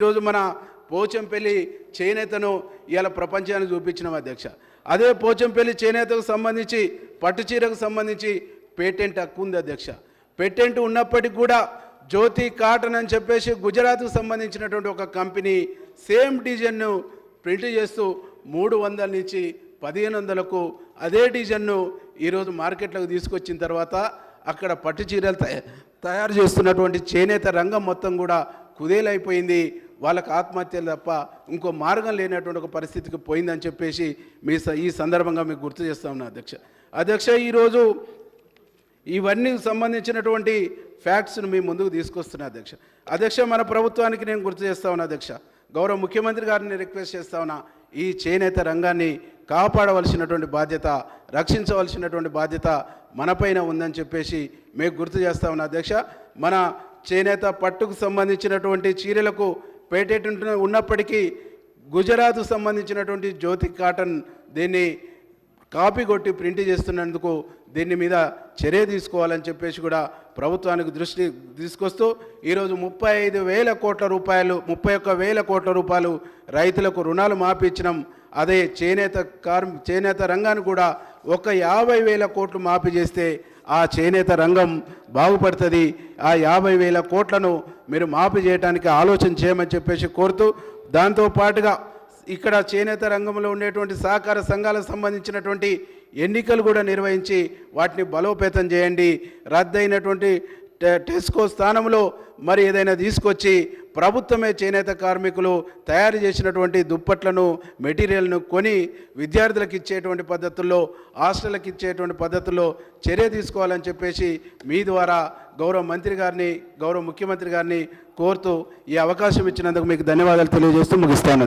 ఈరోజు మన పోచంపల్లి చేనేతను ఇవాళ ప్రపంచానికి చూపించినాం అధ్యక్ష. అదే పోచంపల్లి చేనేతకు సంబంధించి పట్టు చీరకు సంబంధించి పేటెంట్ హక్కు ఉంది అధ్యక్ష. పేటెంట్ ఉన్నప్పటికీ కూడా జ్యోతి కాటన్ అని చెప్పేసి గుజరాత్కు సంబంధించినటువంటి ఒక కంపెనీ సేమ్ డిజైన్ను ప్రింట్ చేస్తూ మూడు వందల నుంచి పదిహేను వందలకు అదే డిజైన్ను ఈరోజు మార్కెట్లోకి తీసుకొచ్చిన తర్వాత అక్కడ పట్టు చీరలు తయారు చేస్తున్నటువంటి చేనేత రంగం మొత్తం కూడా కుదేలైపోయింది. వాళ్ళకి ఆత్మహత్యలు తప్ప ఇంకో మార్గం లేనటువంటి ఒక పరిస్థితికి పోయిందని చెప్పేసి మీ స- ఈ సందర్భంగా మీకు గుర్తు చేస్తా ఉన్నా అధ్యక్ష. అధ్యక్ష ఈరోజు ఇవన్నీ సంబంధించినటువంటి ఫ్యాక్ట్స్ను మీ ముందుకు తీసుకొస్తున్నా అధ్యక్ష. అధ్యక్ష మన ప్రభుత్వానికి నేను గుర్తు చేస్తా ఉన్నా అధ్యక్ష. గౌరవ ముఖ్యమంత్రి గారిని రిక్వెస్ట్ చేస్తా ఉన్నా ఈ చేనేత రంగాన్ని కాపాడవలసినటువంటి బాధ్యత రక్షించవలసినటువంటి బాధ్యత మనపైన ఉందని చెప్పేసి మీకు గుర్తు చేస్తా ఉన్నా అధ్యక్ష. మన చేనేత పట్టుకు సంబంధించినటువంటి చీరలకు పేటెంట్ ఉన్నప్పటికీ గుజరాత్ సంబంధించినటువంటి జ్యోతి కాటన్ దీన్ని కాపీ కొట్టి ప్రింట్ చేస్తున్నందుకు దీని మీద చర్య తీసుకోవాలని చెప్పేసి కూడా ప్రభుత్వానికి దృష్టి తీసుకొస్తూ ఈరోజు ముప్పై ఐదు వేల కోట్ల రూపాయలు ముప్పై ఒక్క వేల కోట్ల రూపాయలు రైతులకు రుణాలు మాపించినాం అదే చేనేత కార్మి చేనేత రంగాన్ని కూడా ఒక యాభై వేల కోట్లు మాఫీ చేస్తే ఆ చేనేత రంగం బాగుపడుతుంది. ఆ యాభై వేల కోట్లను మీరు మాఫీ చేయడానికి ఆలోచన చేయమని చెప్పేసి కోరుతూ దాంతో పాటుగా ఇక్కడ చేనేత రంగంలో ఉండేటువంటి సహకార సంఘాలకు సంబంధించినటువంటి ఎన్నికలు కూడా నిర్వహించి వాటిని బలోపేతం చేయండి. రద్దయినటువంటి టెస్కో స్థానంలో మరి ఏదైనా తీసుకొచ్చి ప్రభుత్వమే చేనేత కార్మికులు తయారు చేసినటువంటి దుప్పట్లను మెటీరియల్ను కొని విద్యార్థులకు ఇచ్చేటువంటి పద్ధతుల్లో హాస్టళ్ళకి ఇచ్చేటువంటి పద్ధతుల్లో చర్య తీసుకోవాలని చెప్పేసి మీ ద్వారా గౌరవ మంత్రి గారిని గౌరవ ముఖ్యమంత్రి గారిని కోరుతూ ఈ అవకాశం ఇచ్చినందుకు మీకు ధన్యవాదాలు తెలియజేస్తూ ముగిస్తాను.